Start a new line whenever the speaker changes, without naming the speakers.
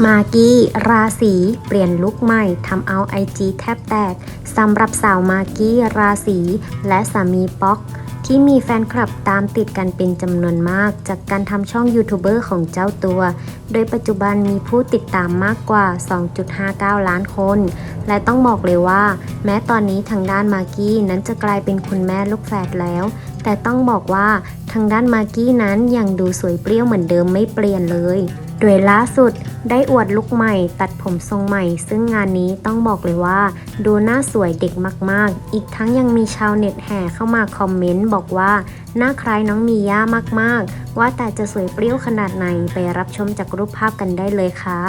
มากกี้ราศีเปลี่ยนลุคใหม่ทำเอาไอจีแทบแตกสำหรับสาวมากกี้ราศีและสามีป๊อก ที่มีแฟนคลับตามติดกันเป็นจำนวนมาก จากการทำช่องยูทูบเบอร์ของเจ้าตัว โดยปัจจุบันมีผู้ติดตามมากกว่า 2.59 ล้านคน และต้องบอกเลยว่า แม้ตอนนี้ทางด้านมากกี้นั้นจะกลายเป็นคุณแม่ลูกแฝดแล้ว แต่ต้องบอกว่า ทางด้านมากกี้นั้นยังดูสวยเปรี้ยวเหมือนเดิมไม่เปลี่ยนเลย โดยล่าสุดได้อวดลุคใหม่ ตัดผมทรงใหม่ ซึ่งงานนี้ต้องบอกเลยว่า ดูหน้าสวยเด็กมากๆ อีกทั้งยังมีชาวเน็ตแห่เข้ามาคอมเมนต์บอกว่า หน้าคล้ายน้องมีย่ามากๆ ว่าแต่จะสวยเปรี้ยวขนาดไหนไปรับชมจากรูปภาพกันได้เลยค่ะ